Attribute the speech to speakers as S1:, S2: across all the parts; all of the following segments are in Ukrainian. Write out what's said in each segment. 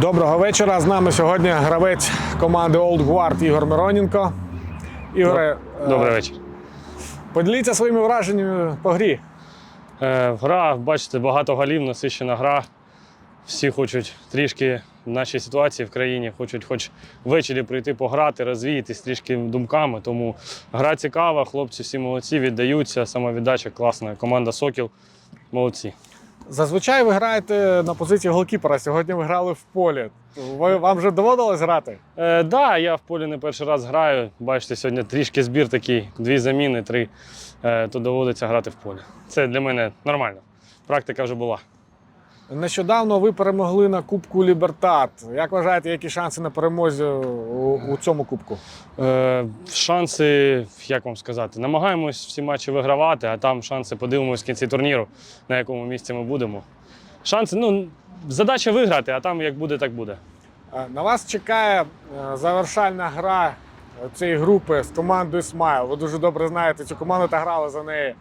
S1: Доброго вечора. З нами сьогодні гравець команди Old Guard Ігор Мироненко. Ігоре, е,
S2: Добрий вечір.
S1: поділіться своїми враженнями по грі.
S2: Е, гра, бачите, багато голів, насичена гра. Всі хочуть трішки в нашій ситуації в країні, хочуть хоч ввечері прийти пограти, розвіятись трішки думками. Тому гра цікава, хлопці всі молодці, віддаються, самовіддача класна. Команда Сокіл молодці.
S1: Зазвичай ви граєте на позиції голкіпера. Сьогодні ви грали в полі. Ви, вам вже доводилось грати?
S2: Е, да, я в полі не перший раз граю. Бачите, сьогодні трішки збір такий, дві заміни, три. Е, то доводиться грати в полі. Це для мене нормально. Практика вже була.
S1: Нещодавно ви перемогли на Кубку Лібертат. Як вважаєте, які шанси на перемозі у, у цьому кубку?
S2: Е, шанси, як вам сказати, намагаємось всі матчі вигравати, а там шанси подивимось в кінці турніру, на якому місці ми будемо. Шанси, ну, задача виграти, а там як буде, так буде.
S1: Е, На вас чекає е, завершальна гра цієї групи з командою Смайл. Ви дуже добре знаєте цю команду та грали за неї.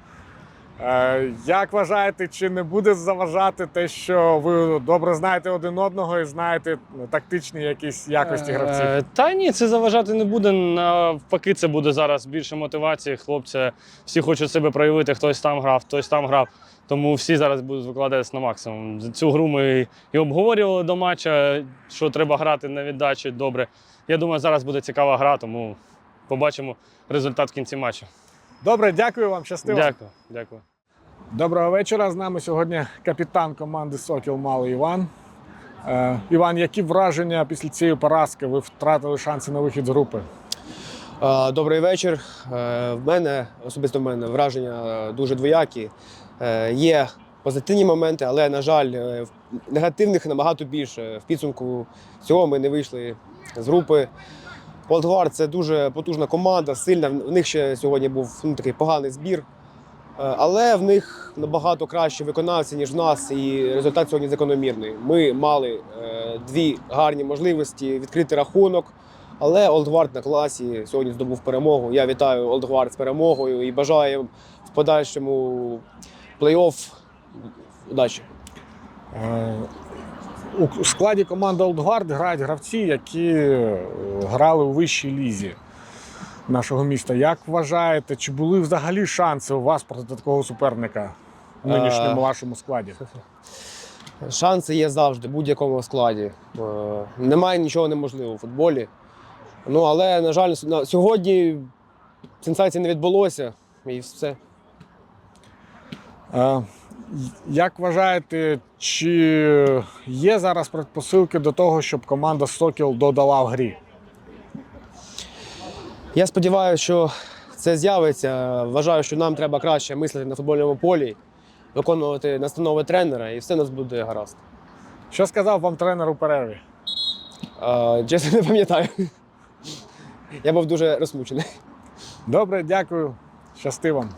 S1: Е, Як вважаєте, чи не буде заважати те, що ви добре знаєте один одного і знаєте ну, тактичні якісь якості гравців?
S2: Е, Та ні, це заважати не буде. Навпаки, це буде зараз більше мотивації. Хлопці всі хочуть себе проявити, хтось там грав, хтось там грав. Тому всі зараз будуть викладатися на максимум. Цю гру ми і обговорювали до матча, що треба грати на віддачі добре. Я думаю, зараз буде цікава гра, тому побачимо результат в кінці матчу.
S1: Добре, дякую вам, щастиво.
S2: Дякую, дякую.
S1: Доброго вечора. З нами сьогодні капітан команди Сокіл Малий Іван. Е, Іван, які враження після цієї поразки? Ви втратили шанси на вихід з групи?
S3: Е, Добрий вечір. Е, В мене особисто в мене враження е, дуже двоякі. Е, Є позитивні моменти, але, на жаль, в- негативних набагато більше. В підсумку цього ми не вийшли з групи. Олдгвард це дуже потужна команда, сильна. В них ще сьогодні був ну, такий поганий збір. Е, Але в них набагато кращі виконавці, ніж в нас, і результат сьогодні закономірний. Ми мали е, дві гарні можливості відкрити рахунок. Але Олдгвард на класі сьогодні здобув перемогу. Я вітаю Олдгвард з перемогою і бажаю в подальшому плей-офф удачі.
S1: У складі команди Guard грають гравці, які е, грали у вищій лізі нашого міста. Як вважаєте, чи були взагалі шанси у вас проти такого суперника в нинішньому
S3: Е,
S1: вашому складі?
S3: Шанси є завжди в будь-якому складі. Е, Немає нічого неможливого у футболі. Ну, але, на жаль, сьогодні сенсації не відбулося і все.
S1: Як вважаєте, чи є зараз предпосилки до того, щоб команда Сокіл додала в грі?
S3: Я сподіваюся, що це з'явиться. Вважаю, що нам треба краще мислити на футбольному полі, виконувати настанови тренера, і все у нас буде гаразд.
S1: Що сказав вам тренер у перерві?
S3: Чесно, не пам'ятаю. Я був дуже розмучений.
S1: Добре, дякую. Щасти вам.